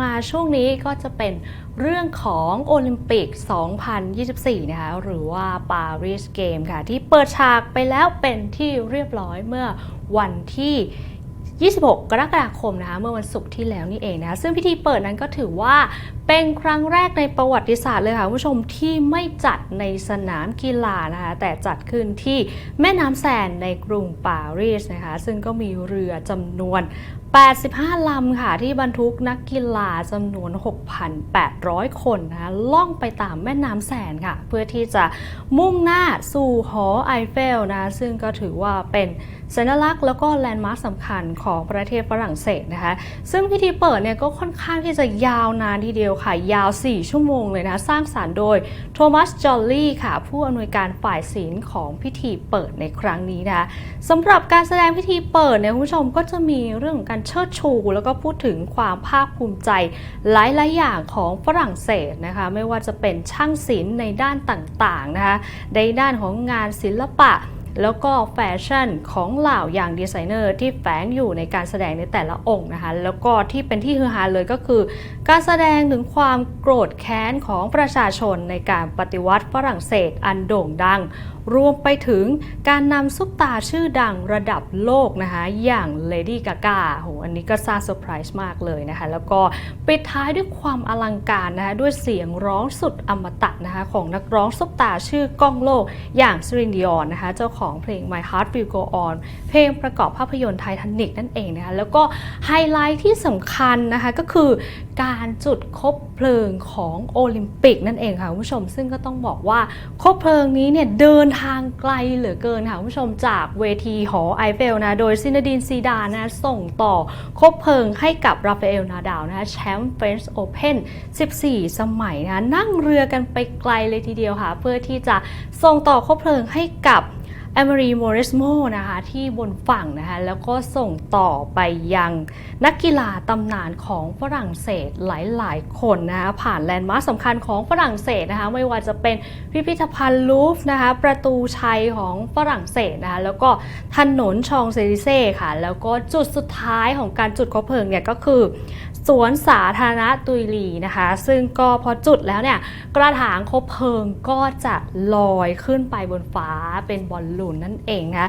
มาช่วงนี้ก็จะเป็นเรื่องของโอลิมปิก 2024 นะคะ หรือว่าปารีสเกมค่ะ ที่เปิดฉากไปแล้วเป็นที่เรียบร้อยเมื่อวันที่26 กรกฎาคมนะคะเมื่อวันศุกร์ที่แล้วนี่เองนะคะซึ่งพิธีเปิดนั้นก็ถือว่าเป็นครั้งแรกในประวัติศาสตร์เลยค่ะคุณผู้ชมที่ไม่จัดในสนามกีฬานะคะแต่จัดขึ้นที่แม่น้ำแซนในกรุงปารีสนะคะซึ่งก็มีเรือจำนวน 85 ลำค่ะที่บรรทุกนักกีฬาจำนวน 6,800 คนนะคะล่องไปตามแม่น้ำแสนค่ะ เพื่อที่จะมุ่งหน้าสู่หอไอเฟลนะซึ่งก็ถือว่าเป็นสัญลักษณ์แล้วก็แลนด์มาร์คสำคัญของประเทศฝรั่งเศสนะคะ ซึ่งพิธีเปิดเนี่ยก็ค่อนข้างที่จะยาวนานทีเดียวค่ะ ยาว 4 ชั่วโมงเลยนะคะสร้างสารรค์โดยโทมัสจอลลี่ค่ะ ผู้อำนวยการฝ่ายศิลป์ของพิธีเปิดในครั้งนี้นะคะสำหรับการแสดงพิธีเปิดเนี่ยคุณผู้ชมก็จะมีเรื่องของการเชิดชู แล้วก็พูดถึงความภาคภูมิใจหลายๆอย่างของฝรั่งเศสนะคะไม่ว่าจะเป็นช่างศิลป์ในด้านต่างๆนะคะในด้านของงานศิลปะ แล้วก็แฟชั่นของเหล่าอย่างดีไซเนอร์ที่แฝงอยู่ในการแสดงในแต่ละองค์นะคะ แล้วก็ที่เป็นที่ฮือฮาเลยก็คือ การแสดงถึงความโกรธแค้นของประชาชนในการปฏิวัติฝรั่งเศสอันโด่งดัง รวมไปถึงการนำซุปตาชื่อดังระดับโลกนะคะ อย่างเลดี้กากาโหอันนี้ก็สร้างเซอร์ไพรส์มากเลยนะคะ แล้วก็ปิดท้ายด้วยความอลังการนะคะด้วยเสียงร้องสุดอมตะนะคะของนักร้องซุปตาชื่อก้องโลกอย่างซรินดิออนนะคะเจ้าของเพลง My Heart Will Go On เพลงประกอบภาพยนตร์ไททานิกนั่นเองนะคะแล้วก็ไฮไลท์ที่สำคัญนะคะก็คือการจุดคบเพลิงของโอลิมปิกนั่นเองค่ะคุณผู้ชมซึ่งก็ต้องบอกว่าคบเพลิงนี้เนี่ยเดินทางไกลเหลือเกินค่ะคุณผู้ชมจากเวทีหอไอเฟลนะโดยซินดีนซีดานนะส่งต่อคบเพลิงให้กับราฟาเอลนาดาวนะแชมป์เฟรนช์โอเพน14 สมัยนะนั่งเรือกันไปไกลเลยทีเดียวค่ะ เพื่อที่จะส่งต่อคบเพลิงให้กับ แอมรีโมริสโมนะคะที่บนฝั่งนะคะแล้วก็ส่งต่อไปยังนักกีฬาตำนานของฝรั่งเศสหลายๆ คนนะคะผ่านแลนด์มาร์คสำคัญของฝรั่งเศสนะคะไม่ว่าจะเป็นพิพิธภัณฑ์ลูฟนะคะประตูชัยของฝรั่งเศสนะคะแล้วก็ถนนชองเซลิเซ่ค่ะแล้วก็จุดสุดท้ายของการจุดคบเพลิงเนี่ยก็คือสวนสาธารณะตุยลีนะคะ ซึ่งก็พอจุดแล้วเนี่ยกระถางคบเพลิงก็จะลอยขึ้นไปบนฟ้าเป็นบอลลูนนั่นเองนะคะ